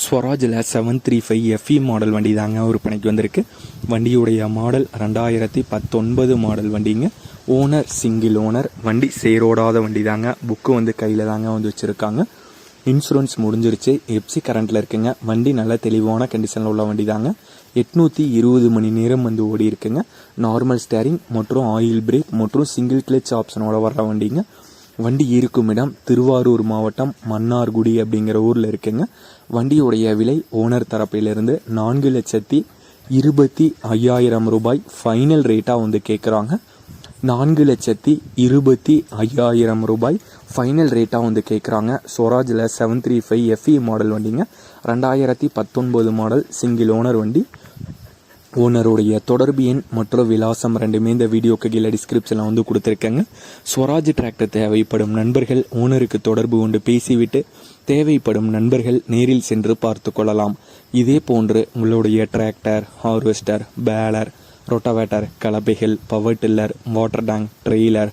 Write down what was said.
ஸ்வராஜில் seven three five F E model வண்டி தாங்க விற்பனைக்கு வந்திருக்கு. வண்டியுடைய மாடல் ரெண்டாயிரத்தி பத்தொன்பது மாடல் வண்டிங்க. ஓனர் சிங்கிள் ஓனர் வண்டி சேரோடாத வண்டி தாங்க. புக்கு வந்து கையில் தாங்க வந்து வச்சுருக்காங்க. இன்சூரன்ஸ் முடிஞ்சிருச்சு. எப்சி கரண்ட்டில் இருக்குங்க. வண்டி நல்ல தெளிவான கண்டிஷனில் உள்ள வண்டி தாங்க. எட்நூற்றி இருபது மணி நேரம் வந்து ஓடி இருக்குங்க நார்மல் ஸ்டேரிங் மற்றும் ஆயில் பிரேக் மற்றும் சிங்கிள் கிளச் ஆப்ஷனோட வர்ற வண்டிங்க. வண்டி இருக்கும் இடம் திருவாரூர் மாவட்டம் மன்னார்குடி அப்படிங்கிற ஊரில் இருக்குங்க. வண்டியுடைய விலை ஓனர் தரப்பிலிருந்து நான்கு லட்சத்தி இருபத்தி ஐயாயிரம் ரூபாய் ஃபைனல் ரேட்டாக வந்து கேட்குறாங்க நான்கு லட்சத்தி இருபத்தி ஐயாயிரம் ரூபாய் ஃபைனல் ரேட்டாக வந்து கேட்குறாங்க ஸ்வராஜில் seven three five FE model வண்டிங்க. ரெண்டாயிரத்தி பத்தொன்பது மாடல் சிங்கிள் ஓனர் வண்டி. ஓனருடைய தொடர்பு எண் மற்றும் விலாசம் ரெண்டுமே இந்த வீடியோக்கு கீழே டிஸ்கிரிப்ஷனில் வந்து கொடுத்துருக்கேங்க. ஸ்வராஜ் டிராக்டர் தேவைப்படும் நண்பர்கள் ஓனருக்கு தொடர்பு கொண்டு பேசிவிட்டு தேவைப்படும் நண்பர்கள் நேரில் சென்று பார்த்து கொள்ளலாம். இதே போன்று உங்களுடைய tractor harvester baler rotavator கலப்பைகள் power tiller water tank trailer